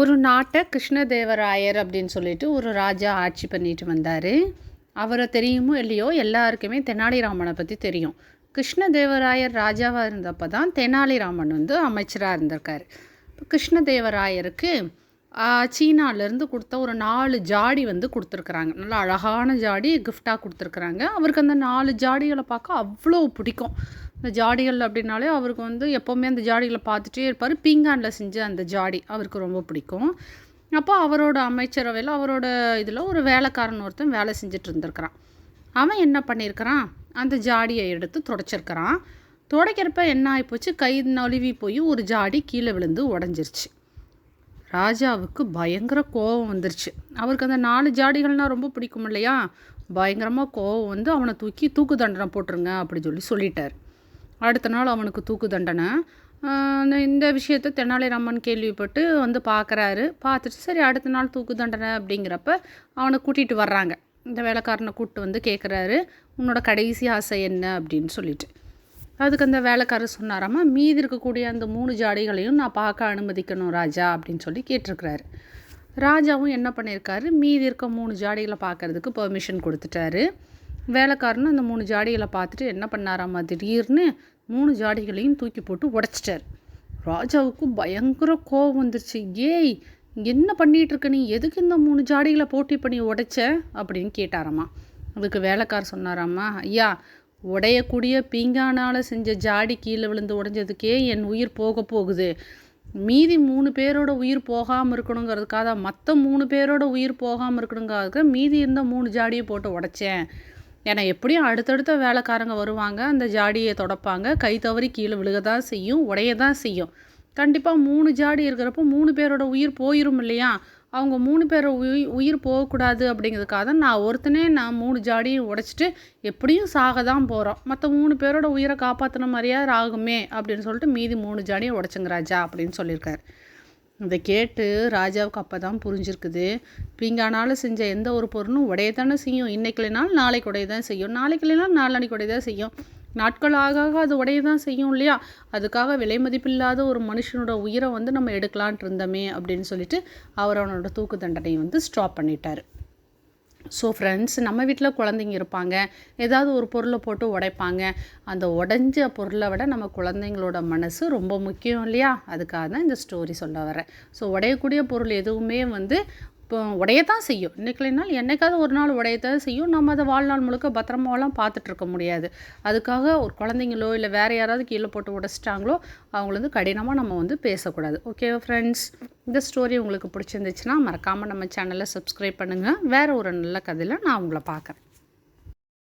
ஒரு நாட்டை கிருஷ்ணதேவராயர் அப்படின்னு சொல்லிட்டு ஒரு ராஜா ஆட்சி பண்ணிட்டு வந்தார். அவரை தெரியுமோ இல்லையோ எல்லாருக்குமே தெனாலிராமனை பற்றி தெரியும். கிருஷ்ணதேவராயர் ராஜாவாக இருந்தப்போ தான் தெனாலிராமன் வந்து அமைச்சராக இருந்திருக்கார். இப்போ கிருஷ்ணதேவராயருக்கு சீனாலேருந்து கொடுத்த ஒரு நாலு ஜாடி வந்து கொடுத்துருக்குறாங்க. நல்லா அழகான ஜாடி கிஃப்டாக கொடுத்துருக்குறாங்க. அவருக்கு அந்த நாலு ஜாடிகளை பார்க்க அவ்வளோ பிடிக்கும். இந்த ஜாடிகள் அப்படின்னாலே அவருக்கு வந்து எப்போவுமே அந்த ஜாடிகளை பார்த்துட்டே இருப்பார். பீங்கானில் செஞ்ச அந்த ஜாடி அவருக்கு ரொம்ப பிடிக்கும். அப்போ அவரோட அமைச்சரவையில் அவரோட இதில் ஒரு வேலைக்காரன் ஒருத்தன் வேலை செஞ்சுட்டு இருந்திருக்கிறான். அவன் என்ன பண்ணியிருக்கிறான்? அந்த ஜாடியை எடுத்து தொடச்சிருக்கிறான். துடைக்கிறப்ப என்ன ஆகிப்போச்சு கை நழுவி போய் ஒரு ஜாடி கீழே விழுந்து உடஞ்சிருச்சு. ராஜாவுக்கு பயங்கர கோபம் வந்துருச்சு. அவருக்கு அந்த நாலு ஜாடிகள்னால் ரொம்ப பிடிக்கும் இல்லையா பயங்கரமாக கோவம் வந்து அவனை தூக்கி தூக்கு தண்டனை போட்டுருங்க அப்படி சொல்லி சொல்லிட்டார். அடுத்த நாள் அவனுக்கு தூக்கு தண்டனை. இந்த விஷயத்த தெனாலிராமன் கேள்விப்பட்டு வந்து பார்க்குறாரு பார்த்துட்டு சரி அடுத்த நாள் தூக்கு தண்டனை அப்படிங்கிறப்ப அவனை கூட்டிகிட்டு வர்றாங்க. இந்த வேலைக்காரனை கூப்பிட்டு வந்து கேட்குறாரு உன்னோட கடைசி ஆசை என்ன அப்படின்னு சொல்லிட்டு. அதுக்கு அந்த வேலைக்காரர் சொன்னாராம்மா மீதி இருக்கக்கூடிய அந்த மூணு ஜாடிகளையும் நான் பார்க்க அனுமதிக்கணும் ராஜா அப்படின்னு சொல்லி கேட்டிருக்கிறாரு. ராஜாவும் என்ன பண்ணியிருக்காரு மீதி இருக்க மூணு ஜாடிகளை பார்க்குறதுக்கு பெர்மிஷன் கொடுத்துட்டாரு. வேலைக்காரனும் அந்த மூணு ஜாடிகளை பார்த்துட்டு என்ன பண்ணாராம்மா திடீர்னு மூணு ஜாடிகளையும் தூக்கி போட்டு உடச்சிட்டார். ராஜாவுக்கு பயங்கர கோபம் வந்துருச்சு. ஏய் என்ன பண்ணிகிட்டு இருக்க நீ? எதுக்கு இந்த மூணு ஜாடிகளை போட்டி பண்ணி உடைச்ச? அப்படின்னு கேட்டாராம்மா அதுக்கு வேலைக்கார் சொன்னாராம்மா ஐயா உடையக்கூடிய பீங்கானால் செஞ்ச ஜாடி கீழே விழுந்து உடைஞ்சதுக்கே என் உயிர் போக போகுது. மீதி மூணு பேரோட உயிர் போகாமல் இருக்கணுங்கிறதுக்காக மற்ற மூணு பேரோட உயிர் போகாமல் இருக்கணுங்கிறதுக்கு மீதி இருந்த மூணு ஜாடியை போட்டு உடைச்சேன். ஏன்னா எப்படியும் அடுத்தடுத்த வேலைக்காரங்க வருவாங்க அந்த ஜாடியை தொடப்பாங்க கை தவறி கீழே விழுக தான் செய்யும் உடைய தான் செய்யும். கண்டிப்பாக மூணு ஜாடி இருக்கிறப்போ மூணு பேரோட உயிர் போயிடும் இல்லையா? அவங்க மூணு பேரை உயிர் உயிர் போகக்கூடாது அப்படிங்கிறதுக்காக தான் நான் ஒருத்தனே நான் மூணு ஜாடியும் உடைச்சிட்டு எப்படியும் சாக தான் போகிறோம் மற்ற மூணு பேரோட உயிரை காப்பாற்றின மாதிரியாவது ஆகுமே அப்படின்னு சொல்லிட்டு மீதி மூணு ஜாடியும் உடைச்சுங்க ராஜா அப்படின்னு சொல்லியிருக்காரு. இதை கேட்டு ராஜாவுக்கு அப்போ தான் புரிஞ்சிருக்குது. பீங்கானால் செஞ்ச எந்த ஒரு பொருளும் உடைய தானே செய்யும். இன்றைக்கு இல்லைனாலும் நாளைக்கு உடைய தான் செய்யும். நாளைக்கு இல்லைனாலும் நாளானிக்கு உடைய தான் செய்யும். நாட்கள் ஆக ஆக அது உடைய தான் செய்யும் இல்லையா? அதுக்காக விலை மதிப்பில்லாத ஒரு மனுஷனோட உயிரை வந்து நம்ம எடுக்கலான்ட்டு இருந்தோமே அப்படின்னு சொல்லிட்டு அவர் அவனோட தூக்கு தண்டனையை வந்து ஸ்டாப் பண்ணிட்டார். ஸோ ஃப்ரெண்ட்ஸ் நம்ம வீட்டில் குழந்தைங்க இருப்பாங்க. ஏதாவது ஒரு பொருளை போட்டு உடைப்பாங்க. அந்த உடஞ்ச பொருளை விட நம்ம குழந்தைங்களோட மனசு ரொம்ப முக்கியம் இல்லையா? அதுக்காக தான் இந்த ஸ்டோரி சொல்ல வரேன் ஸோ உடையக்கூடிய பொருள் எதுவுமே வந்து இப்போ உடையத்தான் செய்யும். இன்றைக்கு என்றைக்காவது ஒரு நாள் உடையத்தான் செய்யும். நம்ம அதை வாழ்நாள் முழுக்க பத்திரமாலாம் பார்த்துட்ருக்க முடியாது. அதுக்காக ஒரு குழந்தைங்களோ இல்லை வேறு யாராவது கீழே போட்டு உடைச்சிட்டாங்களோ அவங்கள வந்து கடினமாக நம்ம வந்து பேசக்கூடாது. ஓகேவா ஃப்ரெண்ட்ஸ் இந்த ஸ்டோரி உங்களுக்கு பிடிச்சிருந்துச்சுன்னா மறக்காமல் நம்ம சேனலை சப்ஸ்கிரைப் பண்ணுங்கள் வேறு ஒரு நல்ல கதையில் நான் உங்களை பார்க்குறேன்.